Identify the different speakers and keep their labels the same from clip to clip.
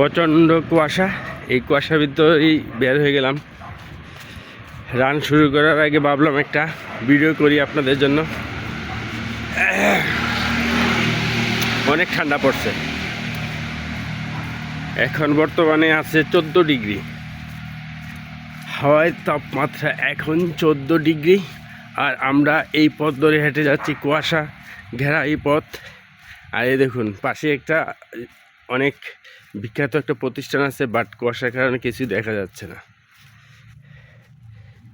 Speaker 1: প্রচণ্ড কুয়াশা। এই কুয়াশার ভিতরেই বের হয়ে গেলাম। রান শুরু করার আগে ভাবলাম একটা ভিডিও করি আপনাদের জন্য। অনেক ঠান্ডা পড়ছে। এখন বর্তমানে আছে চোদ্দ ডিগ্রি। হাওয়ায় তাপমাত্রা এখন চোদ্দ ডিগ্রি। আর আমরা এই পথ ধরে হেঁটে যাচ্ছি কুয়াশা ঘেরা এই পথ। আর এই দেখুন, পাশে একটা অনেক বিখ্যাত একটা প্রতিষ্ঠান আছে বাট কুয়াশার কারণে কিছুই দেখা যাচ্ছে না।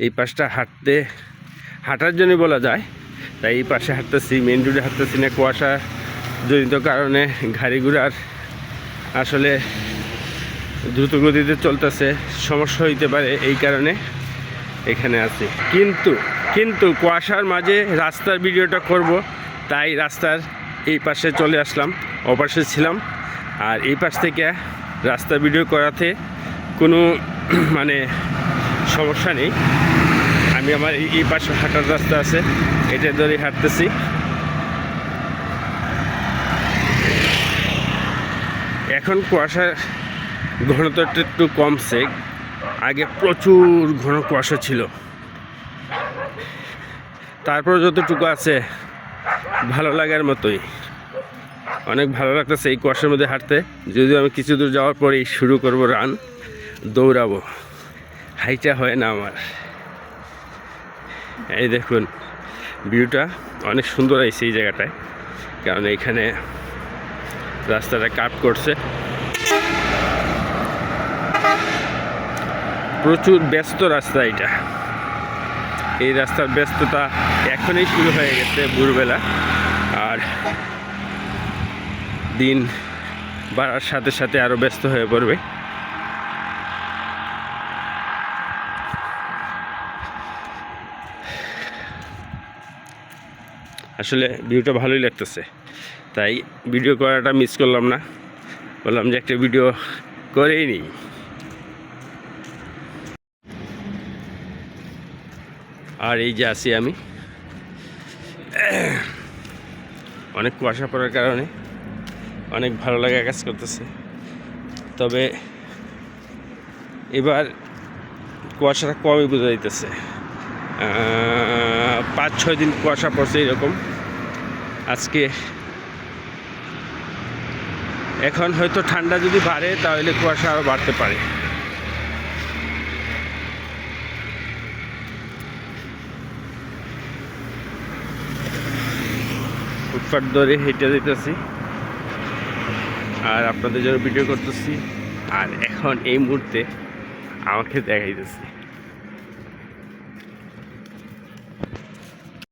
Speaker 1: এই পাশটা হাঁটতে, হাঁটার জন্য বলা যায়। তাই এই পাশে হাঁটতেছি মেন রোডে হাঁটতেছি না কুয়াশা জনিত কারণে গাড়ি ঘোড়ার আসলে দ্রুত গতিতে চলতেছে, সমস্যা হইতে পারে এই কারণে এখানে আছি। কিন্তু কিন্তু কুয়াশার মাঝে রাস্তার ভিডিওটা করব, তাই রাস্তার এই পাশে চলে আসলাম, ওপাশে ছিলাম। আর এই পাশ থেকে রাস্তা ভিডিও করাতে কোনো মানে সমস্যা নেই। আমি আমার এই- পাশে হাঁটার রাস্তা আছে, এটা ধরে হাঁটতেছি। এখন কুয়াশার ঘনত্বটা একটু কমছে, আগে প্রচুর ঘন কুয়াশা ছিল। তারপর যতটুকু আছে, ভালো লাগার মতোই। অনেক ভালো লাগতেছে এই কুয়াশার মধ্যে হাঁটতে। যদিও আমি কিছু দূর যাওয়ার পরেই শুরু করব রান, দৌড়াবো। হাইটা হয় না আমার। এই দেখুন, ভিউটা অনেক সুন্দর আইছে এই জায়গাটায়, কারণ এখানে রাস্তাটা কাট করছে। প্রচুর ব্যস্ত রাস্তা এটা। এই রাস্তার ব্যস্ততা এখনই শুরু হয়ে গেছে ভোরবেলা। দিন বাড়ার সাথে সাথে আরও ব্যস্ত হয়ে পড়বে। আসলে ভিউটা ভালোই লাগতেছে, তাই ভিডিও করাটা মিস করলাম না। বললাম যে একটা ভিডিও করেই নিই। আর এই যে আছি আমি। অনেক কুয়াশা পড়ার কারণে অনেক ভালো লাগা কাজ করতেছে। তবে এবার কুয়াশাটা কমই বোঝা যাইতেছে। পাঁচ, ছয় দিন কুয়াশা পড়ছে এরকম। আজকে এখন হয়তো ঠান্ডা যদি বাড়ে, তাহলে কুয়াশা আরও বাড়তে পারে। ফুটপাথ ধরে হেঁটে যেতেছি আর আপনাদের জন্য ভিডিও করতেছি। আর এখন এই মুহূর্তে আমাকে দেখাইতেছি।